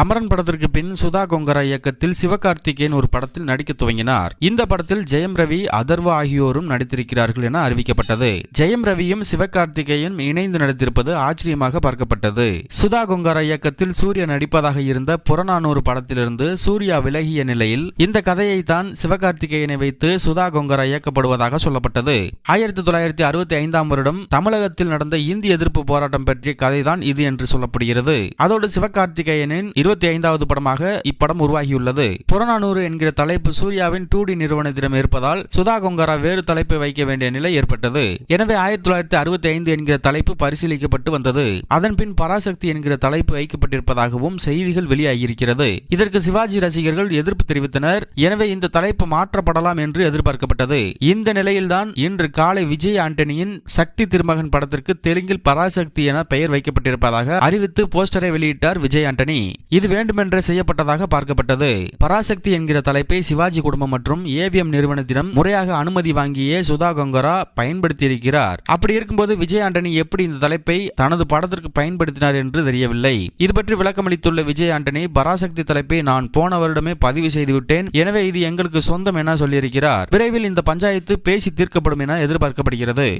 அமரன் படத்திற்கு பின் சுதா கொங்கரா இயக்கத்தில் சிவகார்த்திகேயன் ஒரு படத்தில் நடிக்க துவங்கினார். இந்த படத்தில் ஜெயம் ரவி அதர்வா ஆகியோரும் நடித்திருக்கிறார்கள் என அறிவிக்கப்பட்டது. ஜெயம் ரவியும் சிவகார்த்திகேயன் இணைந்து நடித்திருப்பது ஆச்சரியமாக பார்க்கப்பட்டது. சுதா கொங்கரா இயக்கத்தில் சூர்யா நடிப்பதாக இருந்த புறநானூறு படத்திலிருந்து சூர்யா விலகிய நிலையில் இந்த கதையை தான் சிவகார்த்திகேயனை வைத்து சுதா கொங்கரா இயக்கப்படுவதாக சொல்லப்பட்டது. ஆயிரத்தி தொள்ளாயிரத்தி அறுபத்தி ஐந்தாம் வருடம் தமிழகத்தில் நடந்த இந்தி எதிர்ப்பு போராட்டம் பற்றிய கதைதான் இது என்று சொல்லப்படுகிறது. அதோடு சிவகார்த்திகேயனின் இருபத்தி ஐந்தாவது படமாக இப்படம் உருவாகியுள்ளது. புறநானூறு என்கிற தலைப்பு சூர்யாவின் டூ டி நிறுவனத்திடம் இருப்பதால் சுதா கொங்கரா வேறு தலைப்பை வைக்க வேண்டிய நிலை ஏற்பட்டது. எனவே ஆயிரத்தி தொள்ளாயிரத்தி அறுபத்தி ஐந்து என்கிற தலைப்பு பரிசீலிக்கப்பட்டு வந்தது. அதன்பின் பராசக்தி என்கிற தலைப்பு வைக்கப்பட்டிருப்பதாகவும் செய்திகள் வெளியாகியிருக்கிறது. இதற்கு சிவாஜி ரசிகர்கள் எதிர்ப்பு தெரிவித்தனர். எனவே இந்த தலைப்பு மாற்றப்படலாம் என்று எதிர்பார்க்கப்பட்டது. இந்த நிலையில்தான் இன்று காலை விஜய் ஆண்டனியின் சக்தி திருமகன் படத்திற்கு தெலுங்கில் பராசக்தி என பெயர் வைக்கப்பட்டிருப்பதாக அறிவித்து போஸ்டரை வெளியிட்டார் விஜய் ஆண்டனி. இது வேண்டுமென்றே செய்யப்பட்டதாக பார்க்கப்பட்டது. பராசக்தி என்கிற தலைப்பை சிவாஜி குடும்பம் மற்றும் ஏவிஎம் நிறுவனத்திடம் முறையாக அனுமதி வாங்கியே சுதா கங்கரா பயன்படுத்தியிருக்கிறார். அப்படி இருக்கும்போது விஜய் ஆண்டனி எப்படி இந்த தலைப்பை தனது படத்திற்கு பயன்படுத்தினார் என்று தெரியவில்லை. இது பற்றி விளக்கமளித்துள்ள விஜய் ஆண்டனி பராசக்தி தலைப்பை நான் போன வருடமே பதிவு செய்துவிட்டேன். எனவே இது எங்களுக்கு சொந்தம் என சொல்லியிருக்கிறார். விரைவில் இந்த பஞ்சாயத்து பேசி தீர்க்கப்படும் என எதிர்பார்க்கப்படுகிறது.